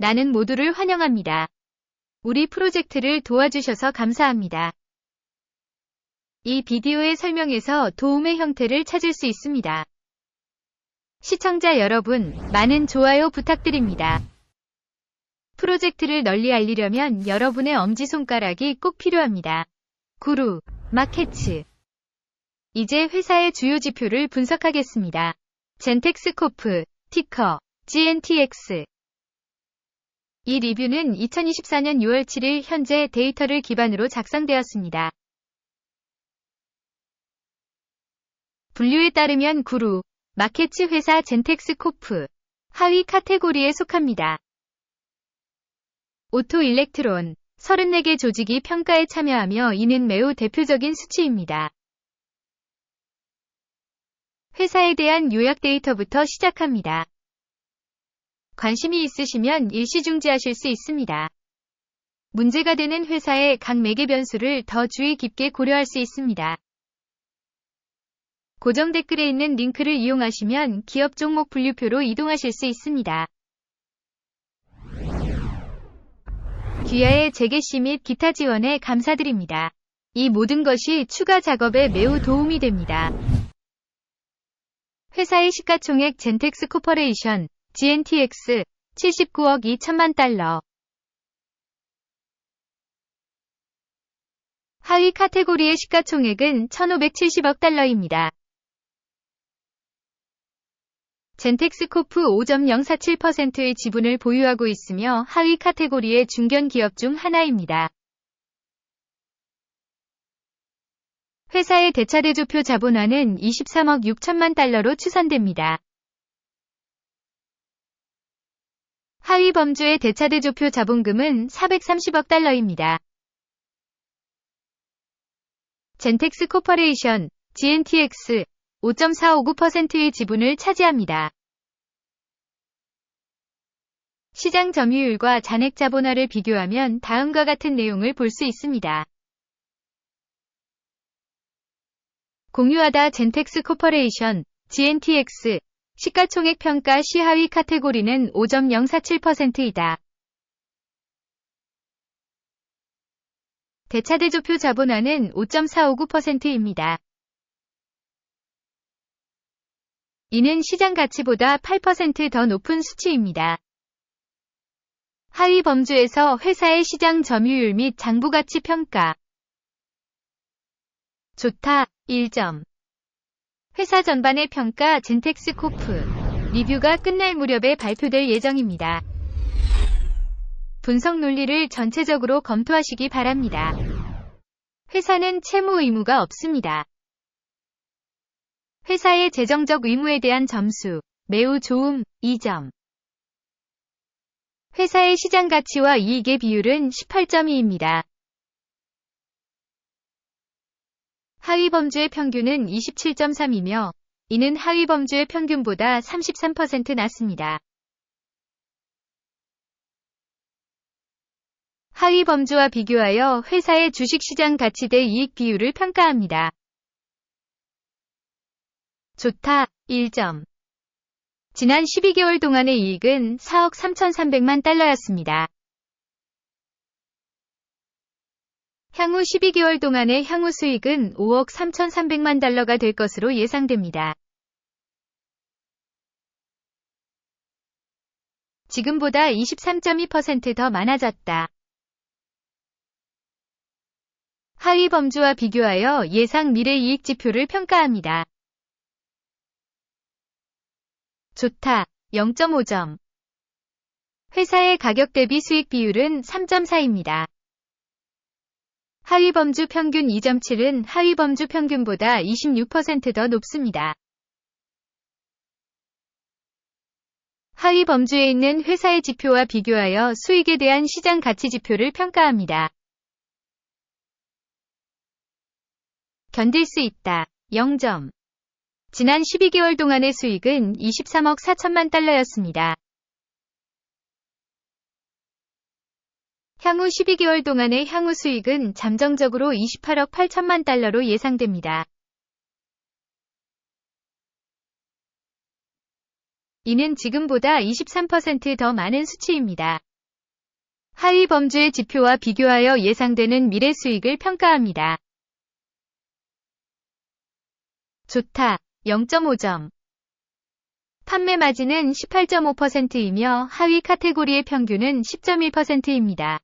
나는 모두를 환영합니다. 우리 프로젝트를 도와주셔서 감사합니다. 이 비디오의 설명에서 도움의 형태를 찾을 수 있습니다. 시청자 여러분, 많은 좋아요 부탁드립니다. 프로젝트를 널리 알리려면 여러분의 엄지손가락이 꼭 필요합니다. 구루, 마케츠. 이제 회사의 주요 지표를 분석하겠습니다. 젠텍스코프, 티커, GNTX. 이 리뷰는 2024년 6월 7일 현재 데이터를 기반으로 작성되었습니다. 분류에 따르면 구루, 마케츠 회사 젠텍스 코프, 하위 카테고리에 속합니다. 오토 일렉트론, 34개 조직이 평가에 참여하며 이는 매우 대표적인 수치입니다. 회사에 대한 요약 데이터부터 시작합니다. 관심이 있으시면 일시중지하실 수 있습니다. 문제가 되는 회사의 각 매개 변수를 더 주의 깊게 고려할 수 있습니다. 고정 댓글에 있는 링크를 이용하시면 기업 종목 분류표로 이동하실 수 있습니다. 귀하의 재개시 및 기타 지원에 감사드립니다. 이 모든 것이 추가 작업에 매우 도움이 됩니다. 회사의 시가총액 젠텍스 코퍼레이션 GNTX 79억 2천만 달러 하위 카테고리의 시가총액은 1570억 달러입니다. 젠텍스코프 5.047%의 지분을 보유하고 있으며 하위 카테고리의 중견 기업 중 하나입니다. 회사의 대차대조표 자본화는 23억 6천만 달러로 추산됩니다. 하위 범주의 대차대조표 자본금은 430억 달러입니다. 젠텍스 코퍼레이션, GNTX, 5.459%의 지분을 차지합니다. 시장 점유율과 잔액 자본화를 비교하면 다음과 같은 내용을 볼 수 있습니다. 공유하다 젠텍스 코퍼레이션, GNTX, 시가총액 평가 시하위 카테고리는 5.047%이다. 대차대조표 자본화는 5.459%입니다. 이는 시장 가치보다 8%더 높은 수치입니다. 하위 범주에서 회사의 시장 점유율 및 장부가치 평가. 좋다, 1점. 회사 전반의 평가 젠텍스 코프. 리뷰가 끝날 무렵에 발표될 예정입니다. 분석 논리를 전체적으로 검토하시기 바랍니다. 회사는 채무 의무가 없습니다. 회사의 재정적 의무에 대한 점수, 매우 좋음, 2점. 회사의 시장 가치와 이익의 비율은 18.2입니다. 하위 범주의 평균은 27.3이며, 이는 하위 범주의 평균보다 33% 낮습니다. 하위 범주와 비교하여 회사의 주식시장 가치 대 이익 비율을 평가합니다. 좋다, 1점. 지난 12개월 동안의 이익은 4억 3,300만 달러였습니다. 향후 12개월 동안의 향후 수익은 5억 3,300만 달러가 될 것으로 예상됩니다. 지금보다 23.2%더 많아졌다. 하위 범주와 비교하여 예상 미래 이익 지표를 평가합니다. 좋다. 0.5점. 회사의 가격 대비 수익 비율은 3.4입니다. 하위 범주 평균 2.7은 하위 범주 평균보다 26%더 높습니다. 하위 범주에 있는 회사의 지표와 비교하여 수익에 대한 시장 가치 지표를 평가합니다. 견딜 수 있다. 0점. 지난 12개월 동안의 수익은 23억 4천만 달러였습니다. 향후 12개월 동안의 향후 수익은 잠정적으로 28억 8천만 달러로 예상됩니다. 이는 지금보다 23%더 많은 수치입니다. 하위 범주의 지표와 비교하여 예상되는 미래 수익을 평가합니다. 좋다. 0.5점. 판매 마진은 18.5%이며 하위 카테고리의 평균은 10.1%입니다.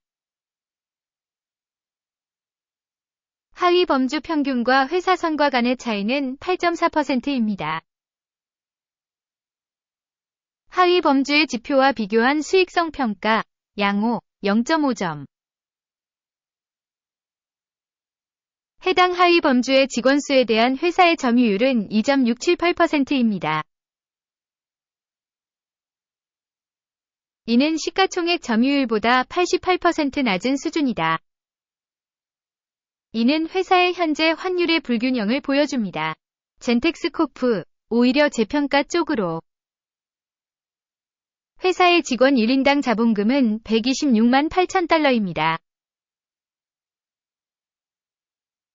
하위 범주 평균과 회사 선과 간의 차이는 8.4%입니다. 하위 범주의 지표와 비교한 수익성 평가, 양호, 0.5점. 해당 하위 범주의 직원 수에 대한 회사의 점유율은 2.678%입니다. 이는 시가총액 점유율보다 88% 낮은 수준이다. 이는 회사의 현재 환율의 불균형을 보여줍니다. 젠텍스코프, 오히려 재평가 쪽으로. 회사의 직원 1인당 자본금은 126만 8천 달러입니다.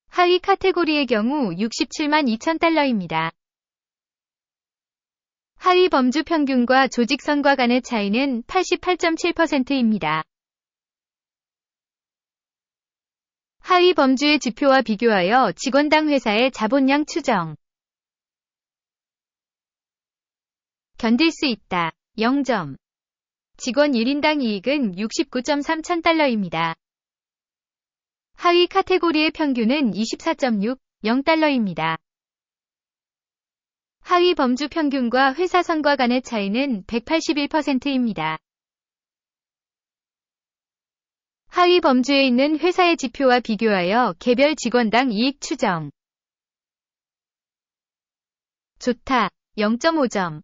하위 카테고리의 경우 67만 2천 달러입니다. 하위 범주 평균과 조직선과 간의 차이는 88.7%입니다. 하위 범주의 지표와 비교하여 직원당 회사의 자본량 추정. 견딜 수 있다. 0점. 직원 1인당 이익은 69.3천 달러입니다. 하위 카테고리의 평균은 24.6, 0달러입니다. 하위 범주 평균과 회사 선과 간의 차이는 181%입니다. 하위 범주에 있는 회사의 지표와 비교하여 개별 직원당 이익 추정. 좋다. 0.5점.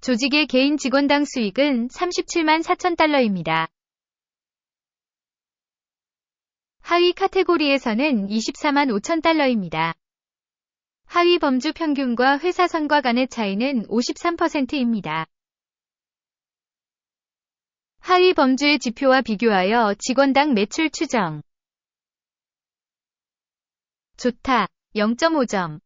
조직의 개인 직원당 수익은 37만 4천 달러입니다. 하위 카테고리에서는 24만 5천 달러입니다. 하위 범주 평균과 회사 선과 간의 차이는 53%입니다. 하위 범주의 지표와 비교하여 직원당 매출 추정. 좋다. 0.5점.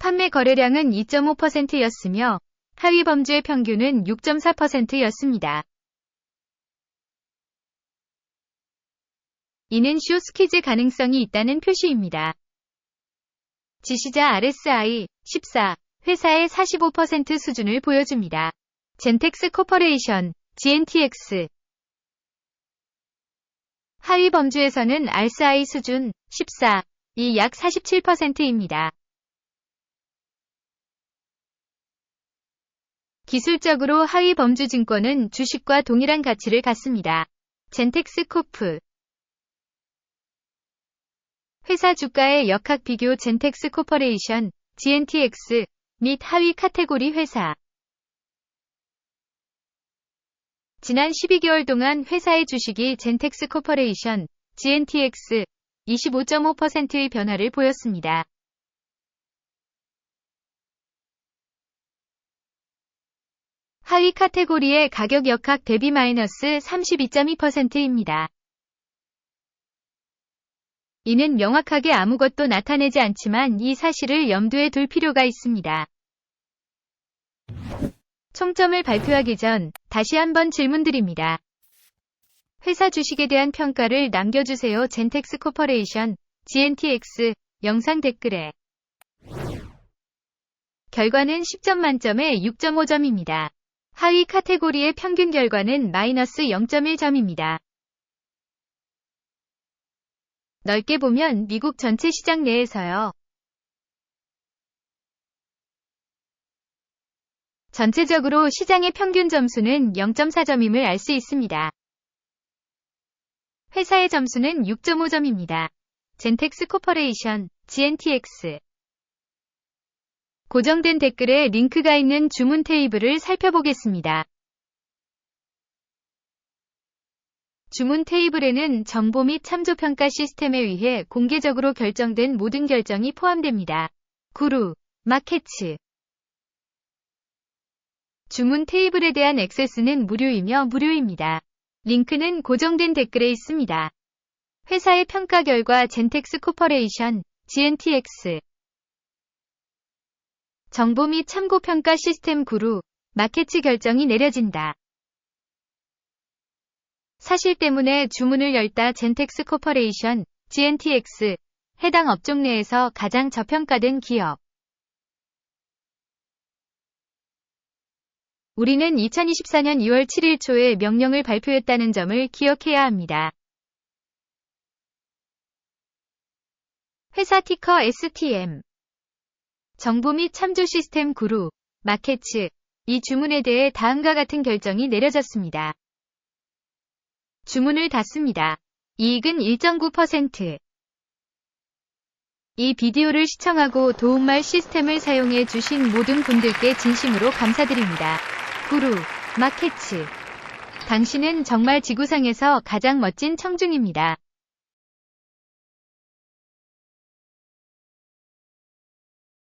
판매 거래량은 2.5%였으며 하위 범주의 평균은 6.4%였습니다. 이는 쇼스키즈 가능성이 있다는 표시입니다. 지시자 RSI 14 회사의 45% 수준을 보여줍니다. 젠텍스 코퍼레이션 GNTX 하위 범주에서는 RSI 수준 14 이 약 47%입니다. 기술적으로 하위 범주 증권은 주식과 동일한 가치를 갖습니다. 젠텍스 코프 회사 주가의 역학 비교 젠텍스 코퍼레이션 GNTX 및 하위 카테고리 회사 지난 12개월 동안 회사의 주식이 젠텍스 코퍼레이션 GNTX 25.5%의 변화를 보였습니다. 하위 카테고리의 가격 역학 대비 마이너스 32.2%입니다. 이는 명확하게 아무것도 나타내지 않지만 이 사실을 염두에 둘 필요가 있습니다. 총점을 발표하기 전 다시 한번 질문드립니다. 회사 주식에 대한 평가를 남겨주세요. 젠텍스 코퍼레이션 GNTX 영상 댓글에 결과는 10점 만점에 6.5점입니다. 하위 카테고리의 평균 결과는 마이너스 0.1점입니다. 넓게 보면 미국 전체 시장 내에서요. 전체적으로 시장의 평균 점수는 0.4점임을 알 수 있습니다. 회사의 점수는 6.5점입니다. 젠텍스 코퍼레이션, GNTX 고정된 댓글에 링크가 있는 주문 테이블을 살펴보겠습니다. 주문 테이블에는 정보 및 참조평가 시스템에 의해 공개적으로 결정된 모든 결정이 포함됩니다. 구루, 마켓츠 주문 테이블에 대한 액세스는 무료이며 무료입니다. 링크는 고정된 댓글에 있습니다. 회사의 평가 결과 젠텍스 코퍼레이션, GNTX 정보 및 참고 평가 시스템 구루, 마켓츠 결정이 내려진다. 사실 때문에 주문을 열다 젠텍스 코퍼레이션, GNTX, 해당 업종 내에서 가장 저평가된 기업. 우리는 2024년 2월 7일 초에 명령을 발표했다는 점을 기억해야 합니다. 회사 티커 STM 정보 및 참조 시스템 그룹, 마케츠, 이 주문에 대해 다음과 같은 결정이 내려졌습니다. 주문을 닫습니다. 이익은 1.9%. 이 비디오를 시청하고 도움말 시스템을 사용해 주신 모든 분들께 진심으로 감사드립니다. 구루, 마케츠. 당신은 정말 지구상에서 가장 멋진 청중입니다.